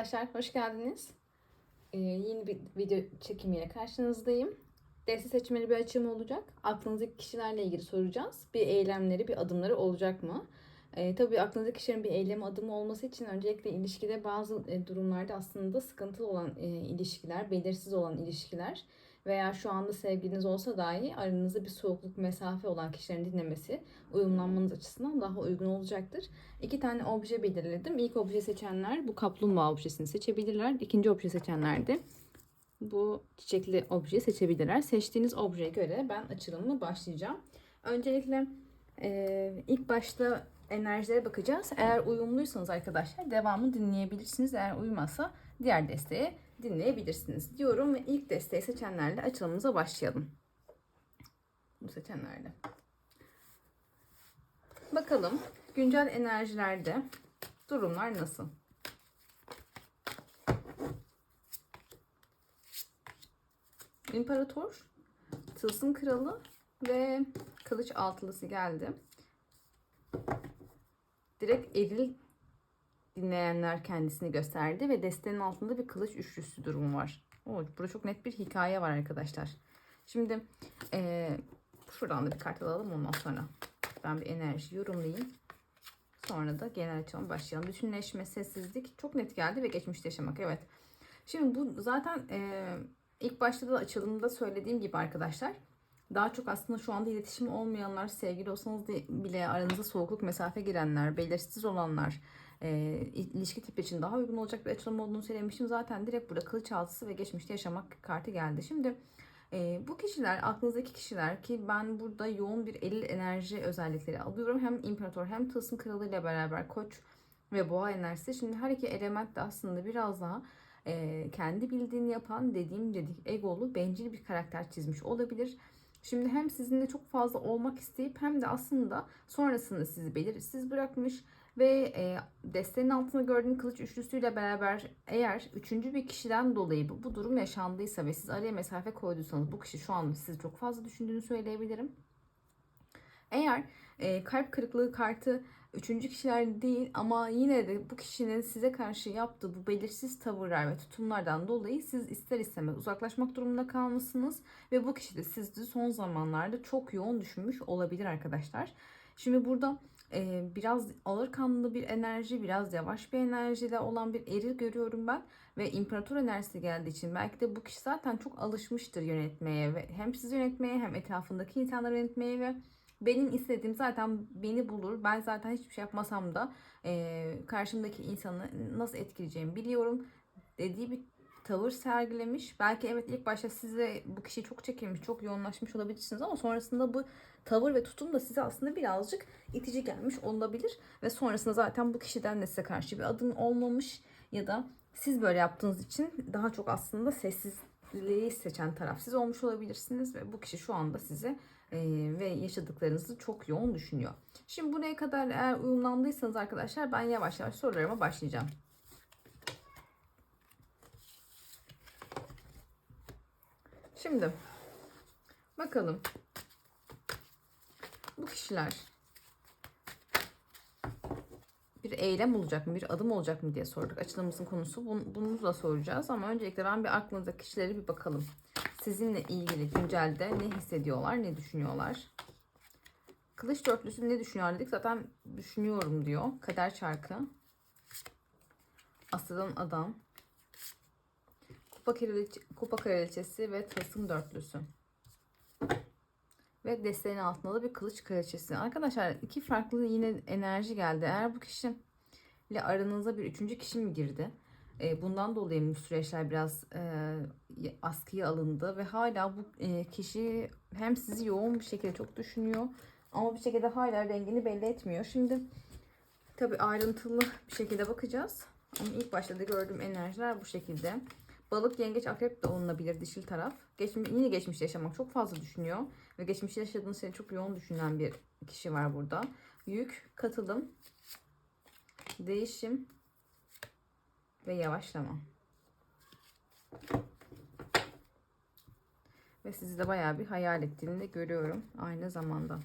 Arkadaşlar hoş geldiniz. Ee, yeni bir video çekimiyle karşınızdayım. Deste seçmeli bir açım olacak. Aklınızdaki kişilerle ilgili soracağız. Bir eylemleri, bir adımları olacak mı? Ee, tabii aklınızdaki kişilerin bir eylem adımı olması için öncelikle ilişkide bazı e, durumlarda aslında sıkıntılı olan e, ilişkiler, belirsiz olan ilişkiler veya şu anda sevgiliniz olsa dahi aranızda bir soğukluk, mesafe olan kişilerin dinlemesi uyumlanmanız açısından daha uygun olacaktır. İki tane obje belirledim. İlk obje seçenler bu kaplumbağa objesini seçebilirler. İkinci obje seçenler de bu çiçekli objeyi seçebilirler. Seçtiğiniz objeye göre ben açılımı başlayacağım. Öncelikle e, ilk başta enerjilere bakacağız. Eğer uyumluysanız arkadaşlar devamı dinleyebilirsiniz. Eğer uymazsa diğer desteği dinleyebilirsiniz diyorum ve ilk desteği seçenlerle açılımımıza başlayalım. Bu seçenlerle. Bakalım güncel enerjilerde durumlar nasıl? İmparator, Tılsım Kralı ve Kılıç Altılısı geldi. Direkt eril dinleyenler kendisini gösterdi ve destenin altında bir kılıç üçlüsü durumu var. Oo, burada çok net bir hikaye var arkadaşlar. Şimdi ee, şuradan da bir kart alalım ondan sonra ben bir enerji yorumlayayım. Sonra da genel açılım başlayalım. Bütünleşme, sessizlik çok net geldi ve geçmişte yaşamak. Evet. Şimdi bu zaten e, ilk başta da açılımda söylediğim gibi arkadaşlar. Daha çok aslında şu anda iletişim olmayanlar, sevgili olsanız bile aranıza soğukluk mesafe girenler, belirsiz olanlar, e, ilişki tipi için daha uygun olacak bir açılım olduğunu söylemiştim. Zaten direkt burada kılıç altısı ve geçmişte yaşamak kartı geldi. Şimdi e, bu kişiler, aklınızdaki kişiler ki ben burada yoğun bir eril enerji özellikleri alıyorum. Hem imparator hem tılsım kralı ile beraber koç ve boğa enerjisi. Şimdi her iki element de aslında biraz daha e, kendi bildiğini yapan dediğim dedik egolu, bencil bir karakter çizmiş olabilir. Şimdi hem sizinle çok fazla olmak isteyip hem de aslında sonrasında sizi belirsiz bırakmış ve e, desteğin altında gördüğüm kılıç üçlüsüyle beraber eğer üçüncü bir kişiden dolayı bu, bu durum yaşandıysa ve siz araya mesafe koyduysanız bu kişi şu an sizi çok fazla düşündüğünü söyleyebilirim. Eğer e, kalp kırıklığı kartı üçüncü kişiler değil ama yine de bu kişinin size karşı yaptığı bu belirsiz tavırlar ve tutumlardan dolayı siz ister istemez uzaklaşmak durumunda kalmışsınız ve bu kişi de sizi son zamanlarda çok yoğun düşünmüş olabilir arkadaşlar. Şimdi burada e, biraz ağır kanlı bir enerji, biraz yavaş bir enerjiyle olan bir eril görüyorum ben ve imparator enerjisi geldiği için belki de bu kişi zaten çok alışmıştır yönetmeye ve hem sizi yönetmeye hem etrafındaki insanları yönetmeye ve benim istediğim zaten beni bulur. Ben zaten hiçbir şey yapmasam da e, karşımdaki insanı nasıl etkileyeceğimi biliyorum dediği bir tavır sergilemiş. Belki evet ilk başta size bu kişi çok çekilmiş, çok yoğunlaşmış olabilirsiniz ama sonrasında bu tavır ve tutum da size aslında birazcık itici gelmiş olabilir. Ve sonrasında zaten bu kişiden de size karşı bir adım olmamış ya da siz böyle yaptığınız için daha çok aslında sessizliği seçen taraf siz olmuş olabilirsiniz ve bu kişi şu anda size e, ve yaşadıklarınızı çok yoğun düşünüyor. Şimdi buraya kadar eğer uyumlandıysanız arkadaşlar ben yavaş yavaş sorularıma başlayacağım. Şimdi bakalım kişiler bir eylem olacak mı, bir adım olacak mı diye sorduk. Açılımımızın konusu bunu, bunu da soracağız ama öncelikle ben bir aklınızdaki kişileri bir bakalım. Sizinle ilgili güncelde ne hissediyorlar, ne düşünüyorlar? Kılıç dörtlüsü ne düşünüyor dedik. Zaten düşünüyorum diyor. Kader çarkı. Aslan adam. Kupa, kraliçe, kupa kraliçesi ve tasım dörtlüsü. Ve desteğin altında da bir kılıç kraliçesi. Arkadaşlar iki farklı yine enerji geldi. Eğer bu kişi ile aranıza bir üçüncü kişi mi girdi? E, bundan dolayı bu süreçler biraz e, askıya alındı ve hala bu e, kişi hem sizi yoğun bir şekilde çok düşünüyor ama bir şekilde hala rengini belli etmiyor. Şimdi tabi ayrıntılı bir şekilde bakacağız. Ama ilk başta da gördüğüm enerjiler bu şekilde. Balık, yengeç, akrep de olunabilir dişil taraf. Geçmiş, yine geçmişte yaşamak çok fazla düşünüyor. Ve geçmişte yaşadığınız şeyi çok yoğun düşünen bir kişi var burada. Yük, katılım, değişim ve yavaşlama. Ve sizi de bayağı bir hayal ettiğini de görüyorum aynı zamanda.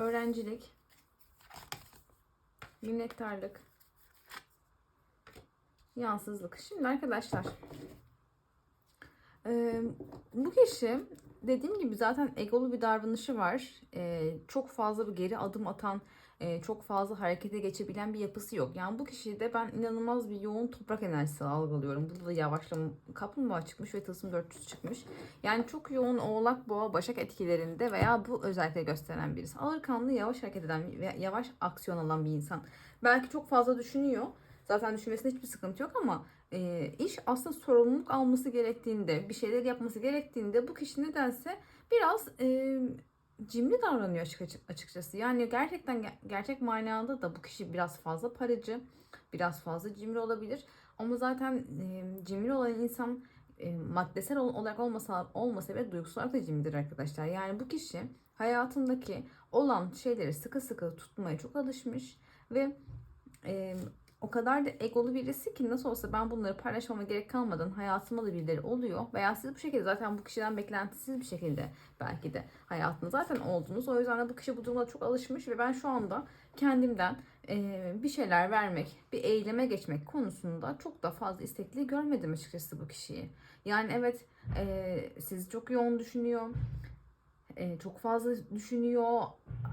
Öğrencilik, minnettarlık, yansızlık. Şimdi arkadaşlar bu kişi dediğim gibi zaten egolu bir davranışı var. Çok fazla bir geri adım atan, e, çok fazla harekete geçebilen bir yapısı yok. Yani bu kişide ben inanılmaz bir yoğun toprak enerjisi algılıyorum. Burada da yavaşlama kaplumbağa çıkmış ve tılsım 400 çıkmış. Yani çok yoğun oğlak boğa başak etkilerinde veya bu özellikle gösteren birisi. Ağırkanlı yavaş hareket eden ve yavaş aksiyon alan bir insan. Belki çok fazla düşünüyor. Zaten düşünmesinde hiçbir sıkıntı yok ama e, iş aslında sorumluluk alması gerektiğinde, bir şeyler yapması gerektiğinde bu kişi nedense biraz e, cimri davranıyor açık- açıkçası. Yani gerçekten ge- gerçek manada da bu kişi biraz fazla paracı, biraz fazla cimri olabilir. Ama zaten cimri olan insan maddesel ol- olarak olmasa olmasa bile duygusal olarak da cimridir arkadaşlar. Yani bu kişi hayatındaki olan şeyleri sıkı sıkı tutmaya çok alışmış ve o kadar da egolu birisi ki nasıl olsa ben bunları paylaşmama gerek kalmadan hayatıma da birileri oluyor. Veya siz bu şekilde zaten bu kişiden beklentisiz bir şekilde belki de hayatında zaten oldunuz. O yüzden de bu kişi bu duruma çok alışmış ve ben şu anda kendimden e, bir şeyler vermek, bir eyleme geçmek konusunda çok da fazla istekli görmedim açıkçası bu kişiyi. Yani evet e, sizi çok yoğun düşünüyor. E, çok fazla düşünüyor.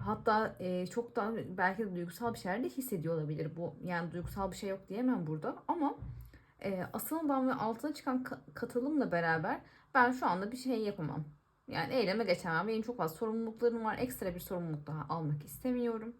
Hatta e, çok da belki de duygusal bir şeyler de hissediyor olabilir. Bu yani duygusal bir şey yok diyemem burada ama e, asıldan ve altına çıkan ka- katılımla beraber ben şu anda bir şey yapamam. Yani eyleme geçemem. Benim çok fazla sorumluluklarım var. Ekstra bir sorumluluk daha almak istemiyorum.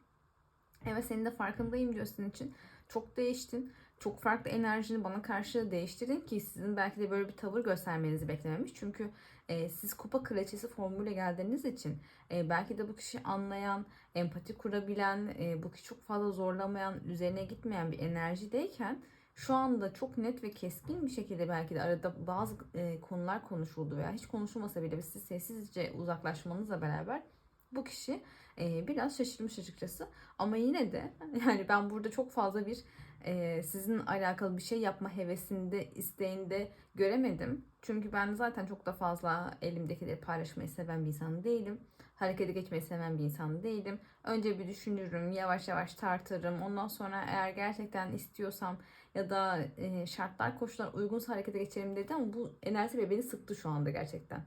Evet senin de farkındayım diyorsun için. Çok değiştin. Çok farklı enerjini bana karşı değiştirdin ki sizin belki de böyle bir tavır göstermenizi beklememiş. Çünkü e, siz kupa kraliçesi formuyla geldiğiniz için e, belki de bu kişi anlayan, empati kurabilen, e, bu kişi çok fazla zorlamayan, üzerine gitmeyen bir enerjideyken şu anda çok net ve keskin bir şekilde belki de arada bazı e, konular konuşuldu veya hiç konuşulmasa bile siz sessizce uzaklaşmanızla beraber bu kişi e, biraz şaşırmış açıkçası. Ama yine de yani ben burada çok fazla bir e, sizin alakalı bir şey yapma hevesinde, isteğinde göremedim. Çünkü ben zaten çok da fazla elimdekileri paylaşmayı seven bir insan değilim. Harekete geçmeyi seven bir insan değilim. Önce bir düşünürüm, yavaş yavaş tartırım. Ondan sonra eğer gerçekten istiyorsam ya da e, şartlar, koşullar uygunsa harekete geçerim dedi ama bu enerji beni sıktı şu anda gerçekten.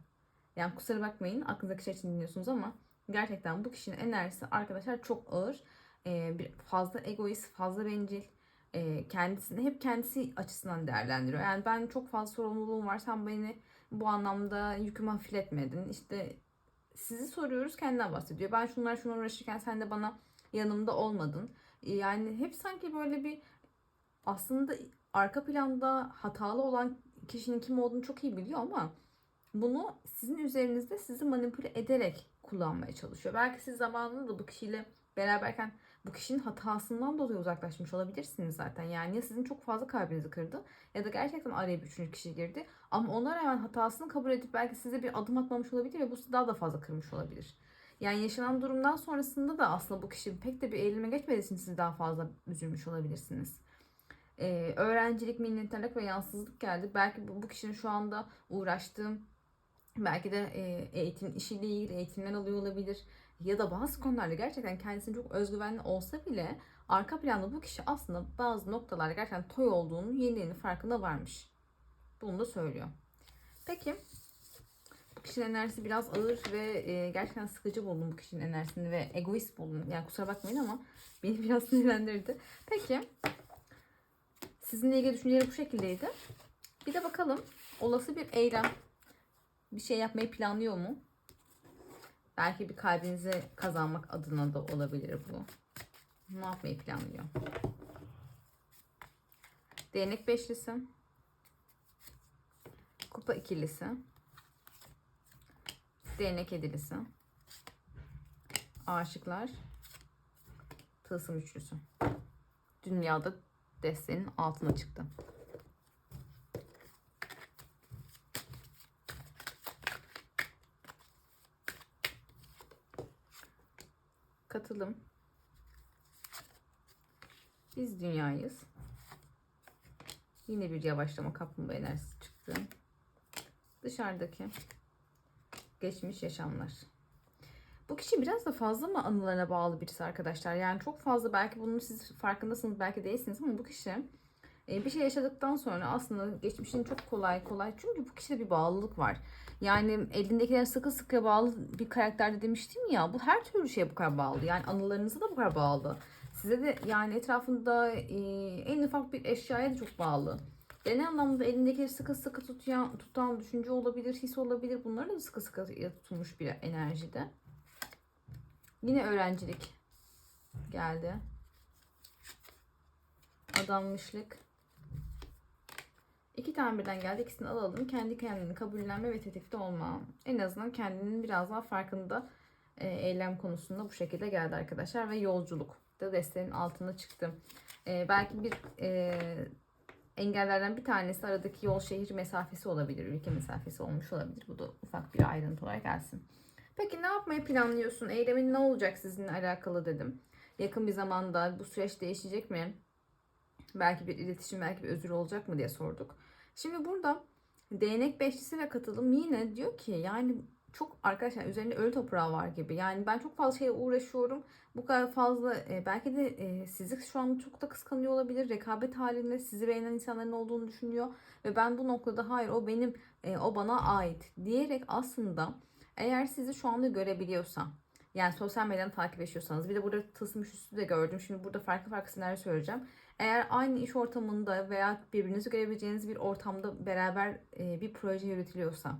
Yani kusura bakmayın aklınızdaki şey için dinliyorsunuz ama gerçekten bu kişinin enerjisi arkadaşlar çok ağır. E, bir fazla egoist, fazla bencil e, kendisini hep kendisi açısından değerlendiriyor. Yani ben çok fazla sorumluluğum var. Sen beni bu anlamda yükümü hafifletmedin. İşte sizi soruyoruz kendinden bahsediyor. Ben şunlar şunlar uğraşırken sen de bana yanımda olmadın. E, Yani hep sanki böyle bir aslında arka planda hatalı olan kişinin kim olduğunu çok iyi biliyor ama bunu sizin üzerinizde sizi manipüle ederek kullanmaya çalışıyor. Belki siz zamanında da bu kişiyle beraberken bu kişinin hatasından dolayı uzaklaşmış olabilirsiniz zaten. Yani ya sizin çok fazla kalbinizi kırdı ya da gerçekten araya bir üçüncü kişi girdi. Ama ona rağmen hatasını kabul edip belki size bir adım atmamış olabilir ve bu sizi daha da fazla kırmış olabilir. Yani yaşanan durumdan sonrasında da aslında bu kişi pek de bir eğilime geçmediği için siz daha fazla üzülmüş olabilirsiniz. Ee, öğrencilik, minnettarlık ve yansızlık geldi. Belki bu, kişinin şu anda uğraştığı belki de e, eğitim işiyle ilgili eğitimler alıyor olabilir. Ya da bazı konularda gerçekten kendisini çok özgüvenli olsa bile arka planda bu kişi aslında bazı noktalarda gerçekten toy olduğunu yeni yeni farkında varmış. Bunu da söylüyor. Peki bu kişinin enerjisi biraz ağır ve e, gerçekten sıkıcı buldum bu kişinin enerjisini ve egoist buldum. Yani kusura bakmayın ama beni biraz sinirlendirdi. Peki sizinle ilgili düşünceleri bu şekildeydi. Bir de bakalım olası bir eylem bir şey yapmayı planlıyor mu? Belki bir kalbinizi kazanmak adına da olabilir bu. Ne yapmayı planlıyor? Değnek beşlisi. Kupa ikilisi. Değnek edilisi. Aşıklar. Tılsım üçlüsü. Dünyada desteğinin altına çıktı. Katılım. Biz dünyayız. Yine bir yavaşlama kaplumbağa enerjisi çıktı. Dışarıdaki geçmiş yaşamlar. Bu kişi biraz da fazla mı anılarına bağlı birisi arkadaşlar? Yani çok fazla belki bunun siz farkındasınız belki değilsiniz ama bu kişi bir şey yaşadıktan sonra aslında geçmişin çok kolay kolay çünkü bu kişide bir bağlılık var. Yani elindekiler sıkı sıkı bağlı bir karakterde demiştim ya bu her türlü şeye bu kadar bağlı. Yani anılarınıza da bu kadar bağlı. Size de yani etrafında e, en ufak bir eşyaya da çok bağlı. Genel anlamda elindekileri sıkı sıkı tutan, tutan düşünce olabilir, his olabilir. Bunlar da sıkı sıkı tutulmuş bir enerjide. Yine öğrencilik geldi. Adanmışlık. İki tane birden geldi. İkisini alalım. Kendi kendini kabullenme ve tetikte olma. En azından kendinin biraz daha farkında e, eylem konusunda bu şekilde geldi arkadaşlar. Ve yolculuk da desteğin altına çıktı. E, belki bir e, engellerden bir tanesi aradaki yol şehir mesafesi olabilir. Ülke mesafesi olmuş olabilir. Bu da ufak bir ayrıntı olarak gelsin. Peki ne yapmayı planlıyorsun? Eylemin ne olacak sizinle alakalı dedim. Yakın bir zamanda bu süreç değişecek mi? Belki bir iletişim, belki bir özür olacak mı diye sorduk. Şimdi burada değnek beşlisi ve katılım yine diyor ki yani çok arkadaşlar üzerinde ölü toprağı var gibi. Yani ben çok fazla şeyle uğraşıyorum. Bu kadar fazla e, belki de e, sizi şu an çok da kıskanıyor olabilir. Rekabet halinde sizi beğenen insanların olduğunu düşünüyor. Ve ben bu noktada hayır o benim, e, o bana ait diyerek aslında eğer sizi şu anda görebiliyorsa yani sosyal medyadan takip ediyorsanız bir de burada tılsmış üstü de gördüm. Şimdi burada farklı farklı senaryo söyleyeceğim. Eğer aynı iş ortamında veya birbirinizi görebileceğiniz bir ortamda beraber e, bir proje yürütülüyorsa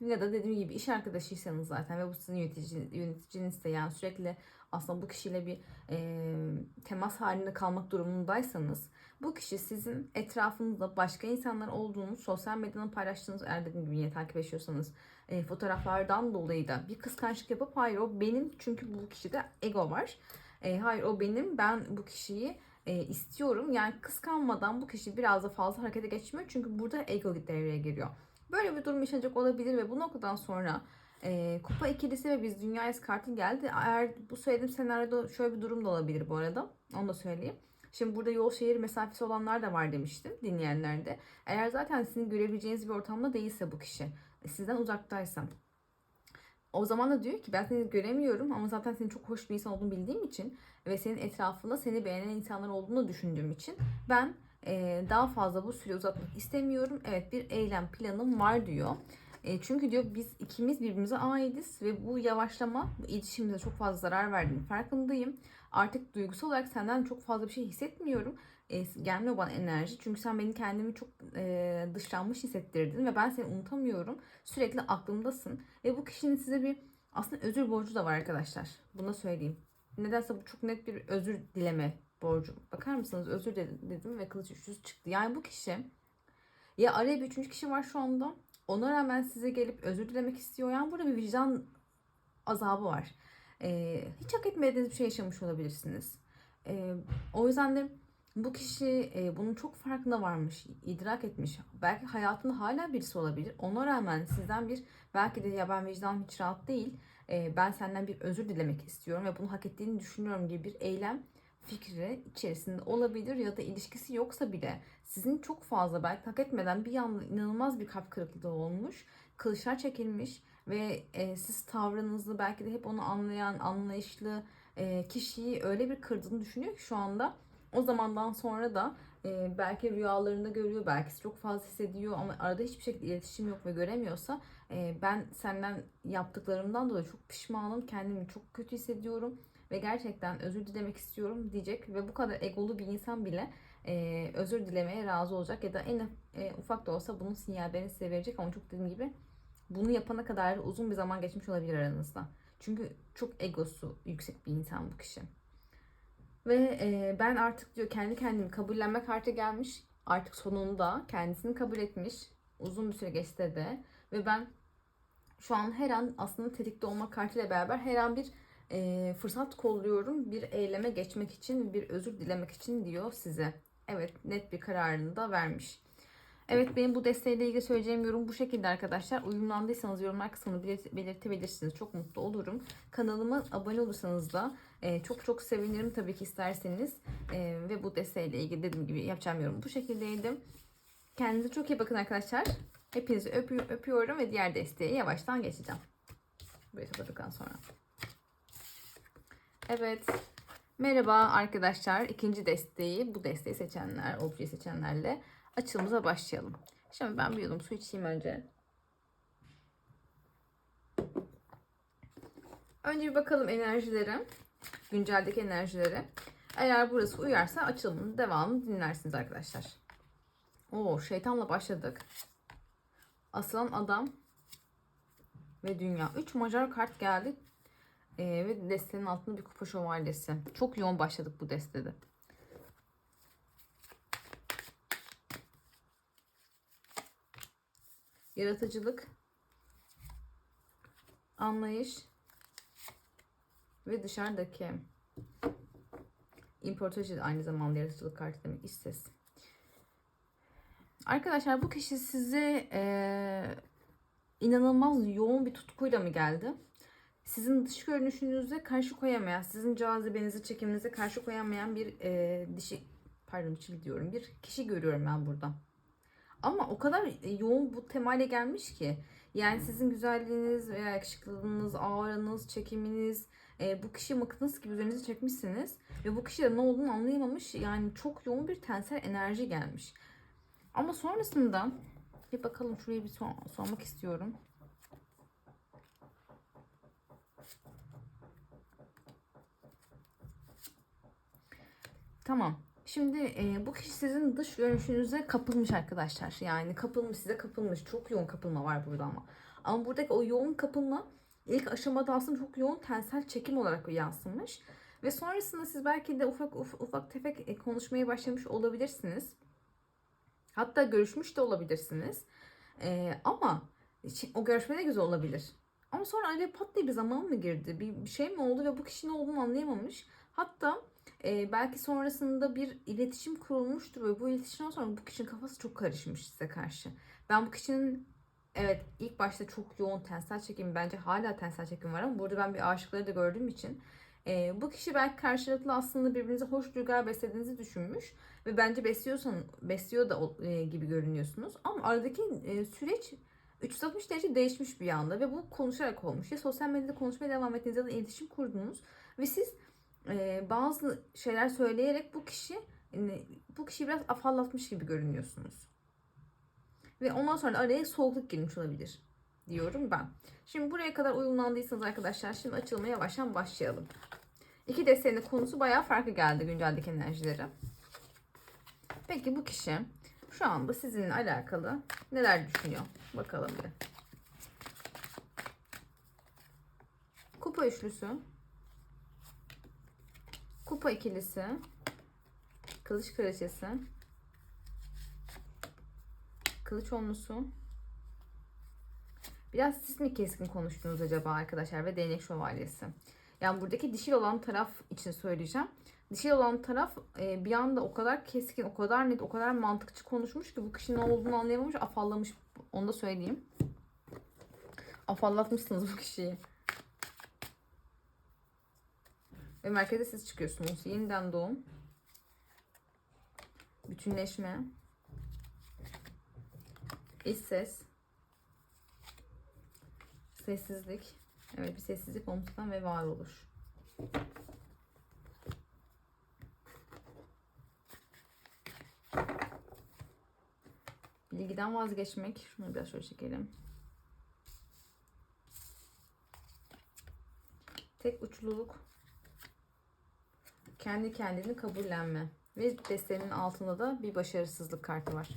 ya da dediğim gibi iş arkadaşıysanız zaten ve bu sizin yönetici, yöneticinizse yani sürekli aslında bu kişiyle bir e, temas halinde kalmak durumundaysanız bu kişi sizin etrafınızda başka insanlar olduğunu sosyal medyadan paylaştığınız eğer dediğim gibi yine takip ediyorsanız e, fotoğraflardan dolayı da bir kıskançlık yapıp hayır o benim çünkü bu kişide ego var. E, hayır o benim ben bu kişiyi e, istiyorum. Yani kıskanmadan bu kişi biraz da fazla harekete geçmiyor. Çünkü burada ego devreye giriyor. Böyle bir durum yaşanacak olabilir ve bu noktadan sonra e, kupa ikilisi ve biz dünya kartı geldi. Eğer bu söylediğim senaryoda şöyle bir durum da olabilir bu arada. Onu da söyleyeyim. Şimdi burada yol şehir mesafesi olanlar da var demiştim dinleyenlerde. Eğer zaten sizin görebileceğiniz bir ortamda değilse bu kişi, sizden uzaktaysa o zaman da diyor ki ben seni göremiyorum ama zaten senin çok hoş bir insan olduğunu bildiğim için ve senin etrafında seni beğenen insanlar olduğunu düşündüğüm için ben e, daha fazla bu süre uzatmak istemiyorum. Evet bir eylem planım var diyor. E, çünkü diyor biz ikimiz birbirimize aitiz ve bu yavaşlama bu iletişimimize çok fazla zarar verdiğini farkındayım. Artık duygusal olarak senden çok fazla bir şey hissetmiyorum. E, gelmiyor bana enerji. Çünkü sen beni kendimi çok e, dışlanmış hissettirdin ve ben seni unutamıyorum. Sürekli aklımdasın. Ve bu kişinin size bir aslında özür borcu da var arkadaşlar. Bunu söyleyeyim. Nedense bu çok net bir özür dileme borcu. Bakar mısınız? Özür dedim ve kılıç üçlüsü çıktı. Yani bu kişi ya araya bir üçüncü kişi var şu anda. Ona rağmen size gelip özür dilemek istiyor. Yani burada bir vicdan azabı var. Ee, hiç hak etmediğiniz bir şey yaşamış olabilirsiniz. Ee, o yüzden de bu kişi e, bunun çok farkında varmış, idrak etmiş. Belki hayatında hala birisi olabilir. Ona rağmen sizden bir belki de ya ben vicdanım hiç rahat değil. E, ben senden bir özür dilemek istiyorum ve bunu hak ettiğini düşünüyorum gibi bir eylem fikri içerisinde olabilir ya da ilişkisi yoksa bile sizin çok fazla belki hak etmeden bir anda inanılmaz bir kalp kırıklığı olmuş. Kılıçlar çekilmiş ve e, siz tavrınızı belki de hep onu anlayan, anlayışlı e, kişiyi öyle bir kırdığını düşünüyor ki şu anda o zamandan sonra da e, belki rüyalarında görüyor, belki çok fazla hissediyor ama arada hiçbir şekilde iletişim yok ve göremiyorsa e, ben senden yaptıklarımdan dolayı çok pişmanım, kendimi çok kötü hissediyorum ve gerçekten özür dilemek istiyorum diyecek ve bu kadar egolu bir insan bile e, özür dilemeye razı olacak ya da en e, ufak da olsa bunun sinyallerini size verecek ama çok dediğim gibi bunu yapana kadar uzun bir zaman geçmiş olabilir aranızda. Çünkü çok egosu yüksek bir insan bu kişi. Ve e, ben artık diyor kendi kendimi kabullenme kartı gelmiş. Artık sonunda kendisini kabul etmiş. Uzun bir süre geçse de. Ve ben şu an her an aslında tetikte olmak kartıyla beraber her an bir e, fırsat kolluyorum. Bir eyleme geçmek için, bir özür dilemek için diyor size. Evet net bir kararını da vermiş. Evet benim bu desteğiyle ilgili söyleyeceğim yorum bu şekilde arkadaşlar. Uyumlandıysanız yorumlar kısmını belirt belirtebilirsiniz. Çok mutlu olurum. Kanalıma abone olursanız da e, çok çok sevinirim tabii ki isterseniz. E, ve bu desteğiyle ilgili dediğim gibi yapacağım yorum bu şekildeydi. Kendinize çok iyi bakın arkadaşlar. Hepinizi öpü öpüyorum ve diğer desteğe yavaştan geçeceğim. Burayı topladıktan sonra. Evet. Merhaba arkadaşlar. İkinci desteği, bu desteği seçenler, objeyi seçenlerle açılımıza başlayalım. Şimdi ben bir yudum su içeyim önce. Önce bir bakalım enerjilere. Günceldeki enerjilere. Eğer burası uyarsa açılımın devamını dinlersiniz arkadaşlar. Oo, şeytanla başladık. Asılan adam ve dünya. 3 majör kart geldi. Ee, ve destenin altında bir kupa şövalyesi. Çok yoğun başladık bu destede. Yaratıcılık, anlayış ve dışarıdaki importajı aynı zamanda yaratıcılık kartı demek iç ses. Arkadaşlar bu kişi size eee, inanılmaz yoğun bir tutkuyla mı geldi? Sizin dış görünüşünüze karşı koyamayan, sizin cazibenizi, çekiminize karşı koyamayan bir eee, dişi, pardon dişi diyorum, bir kişi görüyorum ben burada. Ama o kadar yoğun bu temayla gelmiş ki. Yani sizin güzelliğiniz veya yakışıklılığınız, ağrınız, çekiminiz, e, bu kişi mıknatıs gibi üzerinize çekmişsiniz. Ve bu kişide ne olduğunu anlayamamış. Yani çok yoğun bir tensel enerji gelmiş. Ama sonrasında bir bakalım şuraya bir sor- sormak istiyorum. Tamam. Şimdi e, bu kişi sizin dış görünüşünüze kapılmış arkadaşlar. Yani kapılmış, size kapılmış. Çok yoğun kapılma var burada ama. Ama buradaki o yoğun kapılma ilk aşamada aslında çok yoğun tensel çekim olarak yansımış. Ve sonrasında siz belki de ufak uf- ufak tefek e, konuşmaya başlamış olabilirsiniz. Hatta görüşmüş de olabilirsiniz. E, ama o görüşme de güzel olabilir. Ama sonra araya pat diye bir zaman mı girdi? Bir, şey mi oldu ve bu kişi ne olduğunu anlayamamış. Hatta e, belki sonrasında bir iletişim kurulmuştur ve bu iletişimden sonra bu kişinin kafası çok karışmış size karşı. Ben bu kişinin evet ilk başta çok yoğun tensel çekim bence hala tensel çekim var ama burada ben bir aşıkları da gördüğüm için e, bu kişi belki karşılıklı aslında birbirinize hoş duygular beslediğinizi düşünmüş ve bence besliyorsan besliyor da e, gibi görünüyorsunuz ama aradaki e, süreç 360 derece değişmiş bir anda ve bu konuşarak olmuş. Ya sosyal medyada konuşmaya devam ettiğiniz ya da iletişim kurdunuz ve siz e, bazı şeyler söyleyerek bu kişi yani bu kişiyi biraz afallatmış gibi görünüyorsunuz. Ve ondan sonra araya soğukluk girmiş olabilir diyorum ben. Şimdi buraya kadar uyumlandıysanız arkadaşlar şimdi açılmaya yavaştan başlayalım. İki desteğinin konusu bayağı farklı geldi günceldeki enerjileri. Peki bu kişi şu anda sizinle alakalı neler düşünüyor? Bakalım bir. Kupa üçlüsü. Kupa ikilisi. Kılıç kraliçesi. Kılıç onlusu. Biraz siz mi keskin konuştunuz acaba arkadaşlar ve değnek şövalyesi. Yani buradaki dişil olan taraf için söyleyeceğim. Dişil olan taraf e, bir anda o kadar keskin, o kadar net, o kadar mantıkçı konuşmuş ki bu kişinin ne olduğunu anlayamamış, afallamış. Onu da söyleyeyim. Afallatmışsınız bu kişiyi. Ve merkeze siz çıkıyorsunuz. Yeniden doğum. Bütünleşme. İç ses. Sessizlik. Evet bir sessizlik omuzdan ve varoluş. Bilgiden vazgeçmek. Şunu biraz şöyle çekelim. Tek uçluluk. Kendi kendini kabullenme. Ve desteğinin altında da bir başarısızlık kartı var.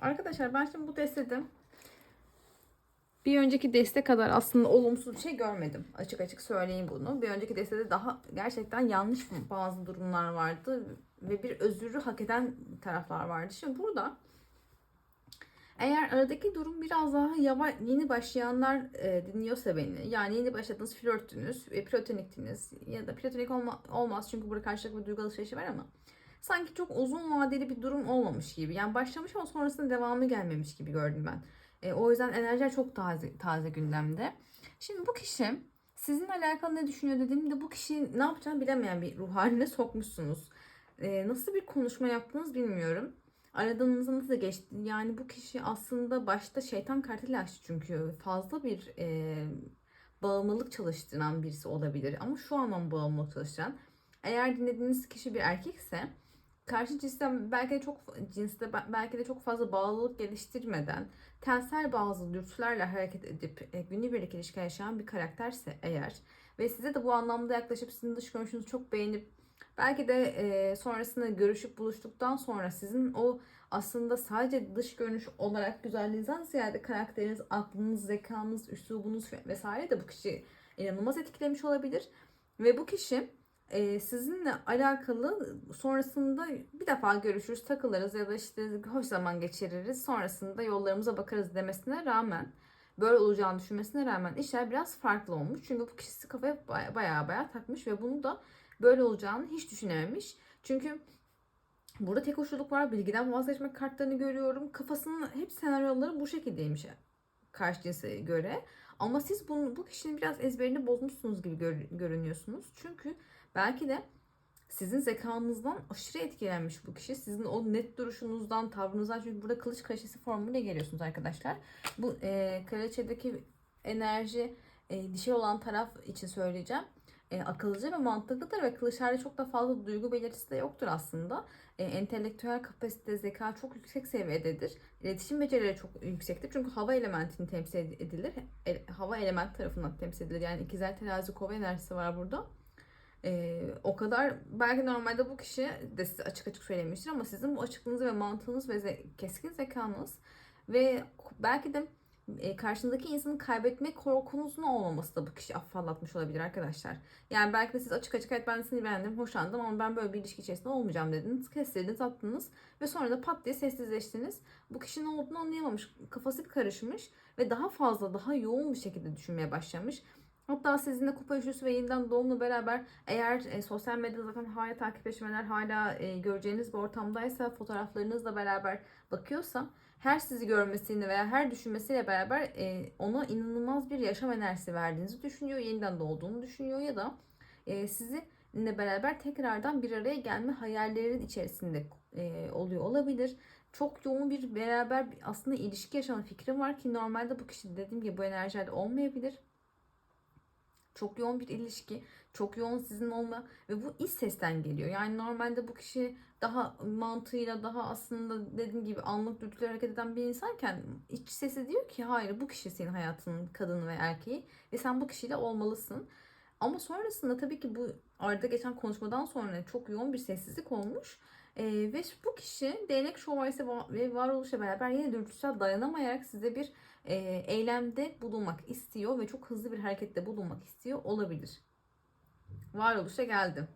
Arkadaşlar ben şimdi bu destede bir önceki deste kadar aslında olumsuz bir şey görmedim. Açık açık söyleyeyim bunu. Bir önceki destede daha gerçekten yanlış bazı durumlar vardı ve bir özürü hak eden taraflar vardı. Şimdi burada eğer aradaki durum biraz daha yavaş, yeni başlayanlar e, dinliyorsa beni, yani yeni başladığınız flörtünüz ve platoniktiniz ya da platonik olma, olmaz çünkü burada karşılıklı duygu alışverişi var ama sanki çok uzun vadeli bir durum olmamış gibi. Yani başlamış ama sonrasında devamı gelmemiş gibi gördüm ben. E, o yüzden enerjiler çok taze, taze gündemde. Şimdi bu kişi sizinle alakalı ne düşünüyor dediğimde bu kişi ne yapacağını bilemeyen bir ruh haline sokmuşsunuz. E, nasıl bir konuşma yaptınız bilmiyorum. Aradığınızı nasıl geçti? Yani bu kişi aslında başta şeytan kartıyla açtı çünkü fazla bir e, bağımlılık çalıştıran birisi olabilir. Ama şu an bağımlılık çalıştıran. Eğer dinlediğiniz kişi bir erkekse karşı cinsten belki de çok cinste belki de çok fazla bağlılık geliştirmeden tensel bazı dürtülerle hareket edip e, günübirlik ilişki yaşayan bir karakterse eğer ve size de bu anlamda yaklaşıp sizin dış görünüşünüzü çok beğenip belki de e, sonrasında görüşüp buluştuktan sonra sizin o aslında sadece dış görünüş olarak güzelliğinizden ziyade karakteriniz, aklınız, zekanız, üslubunuz vesaire de bu kişi inanılmaz etkilemiş olabilir. Ve bu kişi e, sizinle alakalı sonrasında bir defa görüşürüz, takılırız ya da işte hoş zaman geçiririz. Sonrasında yollarımıza bakarız demesine rağmen böyle olacağını düşünmesine rağmen işler biraz farklı olmuş. Çünkü bu kişisi kafaya baya baya, takmış ve bunu da böyle olacağını hiç düşünememiş. Çünkü burada tek hoşluluk var. Bilgiden vazgeçmek kartlarını görüyorum. Kafasının hep senaryoları bu şekildeymiş karşı cinse göre. Ama siz bunu, bu kişinin biraz ezberini bozmuşsunuz gibi gör, görünüyorsunuz. Çünkü belki de sizin zekanızdan aşırı etkilenmiş bu kişi. Sizin o net duruşunuzdan, tavrınızdan çünkü burada kılıç kraliçesi formuyla geliyorsunuz arkadaşlar. Bu e, kraliçedeki enerji e, dişi olan taraf için söyleyeceğim. E, akıllıca ve mantıklıdır ve kılıçlarda çok da fazla duygu belirtisi de yoktur aslında. E, entelektüel kapasite, zeka çok yüksek seviyededir. İletişim becerileri çok yüksektir. Çünkü hava elementini temsil edilir. E, hava element tarafından temsil edilir. Yani ikizler terazi kova enerjisi var burada. Ee, o kadar belki normalde bu kişi de size açık açık söylemiştir ama sizin bu açıklığınız ve mantığınız ve ze- keskin zekanız ve belki de e, karşınızdaki insanın kaybetme korkunuzun olmaması da bu kişi afallatmış olabilir arkadaşlar. Yani belki de siz açık açık evet ben seni beğendim, hoşlandım ama ben böyle bir ilişki içerisinde olmayacağım dediniz. Kestirdiniz, attınız ve sonra da pat diye sessizleştiniz. Bu kişinin olduğunu anlayamamış, kafası karışmış ve daha fazla, daha yoğun bir şekilde düşünmeye başlamış. Hatta sizinle kupa üçlüsü ve yeniden doğumla beraber eğer e, sosyal medyada zaten hala takipleşmeler hala e, göreceğiniz bir ortamdaysa fotoğraflarınızla beraber bakıyorsa her sizi görmesiyle veya her düşünmesiyle beraber e, ona inanılmaz bir yaşam enerjisi verdiğinizi düşünüyor. Yeniden doğduğunu düşünüyor ya da e, sizinle beraber tekrardan bir araya gelme hayallerinin içerisinde e, oluyor olabilir. Çok yoğun bir beraber aslında ilişki yaşama fikri var ki normalde bu kişi dediğim gibi bu enerjilerde olmayabilir. Çok yoğun bir ilişki, çok yoğun sizin olma ve bu iç sesten geliyor. Yani normalde bu kişi daha mantığıyla daha aslında dediğim gibi anlık dürtüler hareket eden bir insanken iç sesi diyor ki hayır bu kişi senin hayatının kadını ve erkeği ve sen bu kişiyle olmalısın. Ama sonrasında tabii ki bu arada geçen konuşmadan sonra çok yoğun bir sessizlik olmuş. Ee, ve bu kişi değnek şövalyesi ve varoluşla beraber yine dürtüsel dayanamayarak size bir e, eylemde bulunmak istiyor ve çok hızlı bir harekette bulunmak istiyor olabilir. Varoluşa geldi.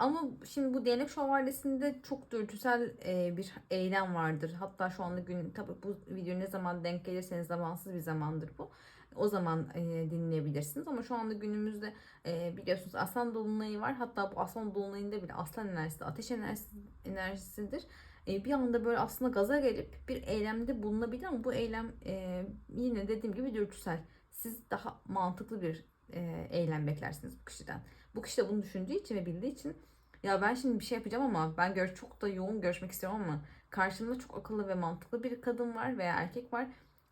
Ama şimdi bu değnek şövalyesinde çok dürtüsel e, bir eylem vardır. Hatta şu anda gün tabi bu video ne zaman denk gelirseniz zamansız bir zamandır bu. O zaman e, dinleyebilirsiniz. Ama şu anda günümüzde e, biliyorsunuz aslan dolunayı var. Hatta bu aslan dolunayında bile aslan enerjisi ateş enerjisi, enerjisidir. E, bir anda böyle aslında gaza gelip bir eylemde bulunabilir ama bu eylem e, yine dediğim gibi dürtüsel. Siz daha mantıklı bir e, eylem beklersiniz bu kişiden. Bu kişi de bunu düşündüğü için ve bildiği için ya ben şimdi bir şey yapacağım ama ben gör çok da yoğun görüşmek istiyorum ama karşımda çok akıllı ve mantıklı bir kadın var veya erkek var.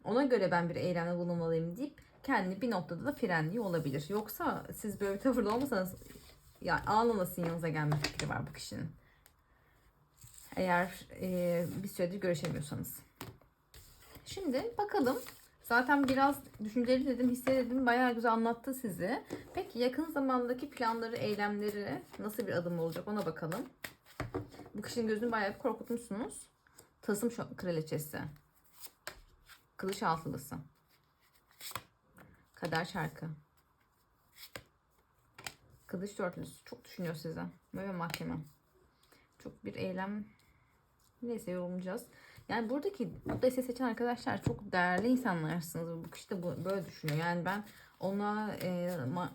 Ona göre ben bir eylemde bulunmalıyım deyip kendini bir noktada da frenliyor olabilir. Yoksa siz böyle bir tavırda olmasanız ya ağlamasın yanınıza gelme fikri var bu kişinin. Eğer e, bir süredir görüşemiyorsanız. Şimdi bakalım. Zaten biraz düşünceli dedim, hissededim. Bayağı güzel anlattı sizi. Peki yakın zamandaki planları, eylemleri nasıl bir adım olacak ona bakalım. Bu kişinin gözünü bayağı bir korkutmuşsunuz. Tasım kraliçesi. Kılıç altılısı. Kader şarkı. Kılıç dörtlüsü. Çok düşünüyor size. Böyle mahkeme. Çok bir eylem. Neyse yorumlayacağız. Yani buradaki bu desteği seçen arkadaşlar çok değerli insanlarsınız. Bu kişi de bu, böyle düşünüyor. Yani ben ona e, ma,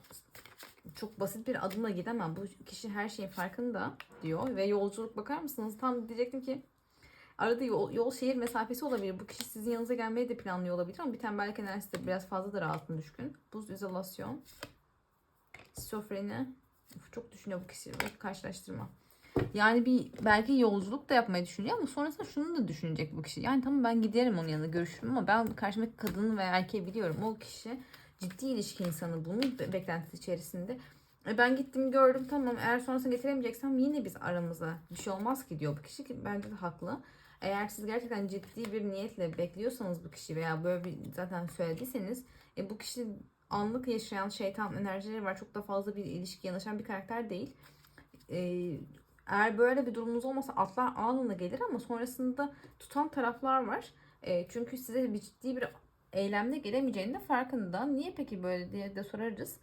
çok basit bir adımla gidemem. Bu kişi her şeyin farkında diyor. Ve yolculuk bakar mısınız? Tam diyecektim ki arada yol, yol şehir mesafesi olabilir. Bu kişi sizin yanınıza gelmeyi de planlıyor olabilir ama bir belki enerjisi de biraz fazladır altın düşkün. Buz izolasyon. Şizofreni. Çok düşünüyor bu kişi. Karşılaştırma. Yani bir belki yolculuk da yapmayı düşünüyor ama sonrasında şunu da düşünecek bu kişi. Yani tamam ben giderim onun yanına görüşürüm ama ben karşımdaki kadını ve erkeği biliyorum. O kişi ciddi ilişki insanı bunun be- beklentisi içerisinde. E ben gittim gördüm tamam eğer sonrasında getiremeyeceksem yine biz aramıza bir şey olmaz ki diyor bu kişi ki bence de haklı. Eğer siz gerçekten ciddi bir niyetle bekliyorsanız bu kişi veya böyle bir zaten söylediyseniz e, bu kişi anlık yaşayan şeytan enerjileri var. Çok da fazla bir ilişki yanaşan bir karakter değil. E, eğer böyle bir durumunuz olmasa atlar anında gelir ama sonrasında tutan taraflar var. E, çünkü size bir ciddi bir eylemde gelemeyeceğinin de farkında. Niye peki böyle diye de sorarız.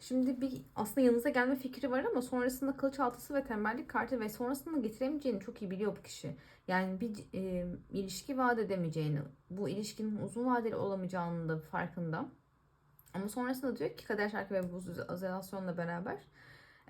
Şimdi bir aslında yanınıza gelme fikri var ama sonrasında kılıç altısı ve tembellik kartı ve sonrasında getiremeyeceğini çok iyi biliyor bu kişi. Yani bir e, ilişki vaat edemeyeceğini, bu ilişkinin uzun vadeli olamayacağını da farkında. Ama sonrasında diyor ki kader şarkı ve bu azalasyonla beraber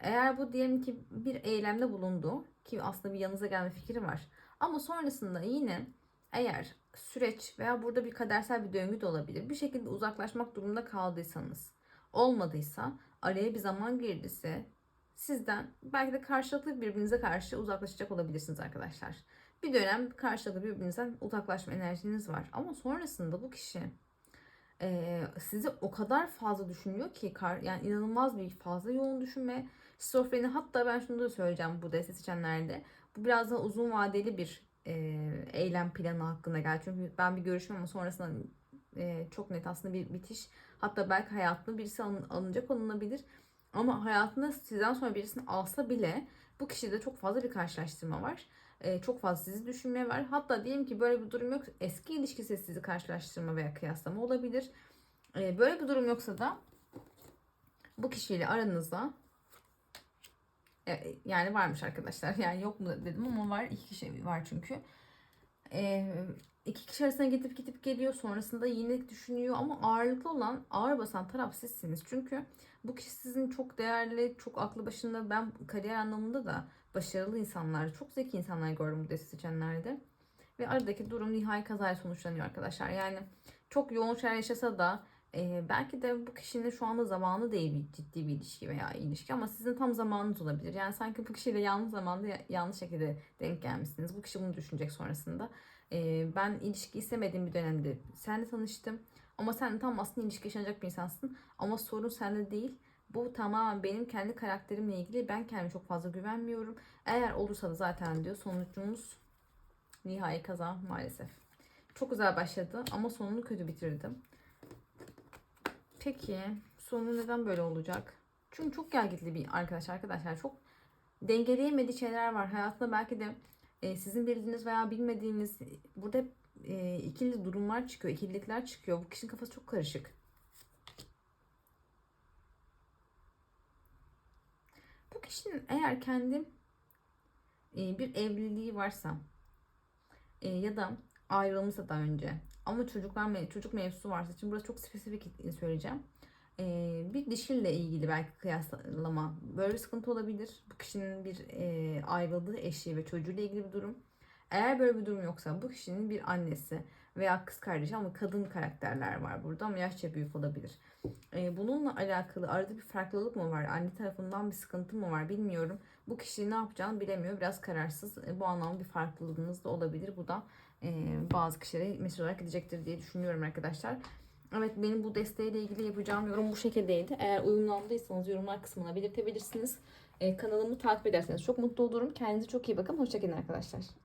eğer bu diyelim ki bir eylemde bulundu ki aslında bir yanınıza gelme fikri var. Ama sonrasında yine eğer süreç veya burada bir kadersel bir döngü de olabilir. Bir şekilde uzaklaşmak durumunda kaldıysanız, olmadıysa, araya bir zaman girdiyse sizden belki de karşılıklı birbirinize karşı uzaklaşacak olabilirsiniz arkadaşlar. Bir dönem karşılıklı birbirinizden uzaklaşma enerjiniz var. Ama sonrasında bu kişi e, sizi o kadar fazla düşünüyor ki kar, yani inanılmaz bir fazla yoğun düşünme şizofreni hatta ben şunu da söyleyeceğim bu deste seçenlerde bu biraz daha uzun vadeli bir e, eylem planı hakkında gel çünkü ben bir görüşme ama sonrasında e, çok net aslında bir bitiş hatta belki hayatına birisi alın, alınacak olunabilir ama hayatında sizden sonra birisini alsa bile bu kişide çok fazla bir karşılaştırma var. E, çok fazla sizi düşünmeye var. Hatta diyelim ki böyle bir durum yok. Eski ilişkisi sizi karşılaştırma veya kıyaslama olabilir. E, böyle bir durum yoksa da bu kişiyle aranızda yani varmış arkadaşlar. Yani yok mu dedim ama var. iki kişi var çünkü. E, iki kişi arasında gidip gidip geliyor. Sonrasında yine düşünüyor ama ağırlıklı olan ağır basan taraf sizsiniz. Çünkü bu kişi sizin çok değerli, çok aklı başında ben kariyer anlamında da başarılı insanlar, çok zeki insanlar gördüm bu desti seçenlerde. Ve aradaki durum nihai kazayla sonuçlanıyor arkadaşlar. Yani çok yoğun şeyler yaşasa da e, belki de bu kişinin şu anda zamanı değil bir ciddi bir ilişki veya ilişki ama sizin tam zamanınız olabilir. Yani sanki bu kişiyle yanlış zamanda ya- yanlış şekilde denk gelmişsiniz. Bu kişi bunu düşünecek sonrasında. E, ben ilişki istemediğim bir dönemde seninle tanıştım. Ama sen tam aslında ilişki yaşanacak bir insansın. Ama sorun sende değil. Bu tamamen benim kendi karakterimle ilgili. Ben kendime çok fazla güvenmiyorum. Eğer olursa da zaten diyor sonucumuz nihai kaza maalesef. Çok güzel başladı ama sonunu kötü bitirdim. Peki sonu neden böyle olacak? Çünkü çok gelgitli bir arkadaş arkadaşlar. Çok dengeleyemediği şeyler var. Hayatında belki de e, sizin bildiğiniz veya bilmediğiniz burada e, ikili durumlar çıkıyor. ikililikler çıkıyor. Bu kişinin kafası çok karışık. Bu kişinin eğer kendi e, bir evliliği varsa e, ya da ayrılmışsa daha önce ama çocuklar çocuk mevzusu varsa şimdi burası çok spesifik söyleyeceğim. E, bir dişille ilgili belki kıyaslama böyle bir sıkıntı olabilir. Bu kişinin bir e, ayrıldığı eşi ve çocuğuyla ilgili bir durum. Eğer böyle bir durum yoksa bu kişinin bir annesi veya kız kardeşi ama kadın karakterler var burada ama yaşça büyük olabilir. E, bununla alakalı arada bir farklılık mı var? Anne tarafından bir sıkıntı mı var bilmiyorum. Bu kişi ne yapacağını bilemiyor. Biraz kararsız. Bu anlamda bir farklılığınız da olabilir. Bu da e, bazı kişilere mesaj olarak gidecektir diye düşünüyorum arkadaşlar. Evet benim bu desteğiyle ilgili yapacağım yorum bu şekildeydi. Eğer uyumlandıysanız yorumlar kısmına belirtebilirsiniz. E, kanalımı takip ederseniz çok mutlu olurum. Kendinize çok iyi bakın. Hoşçakalın arkadaşlar.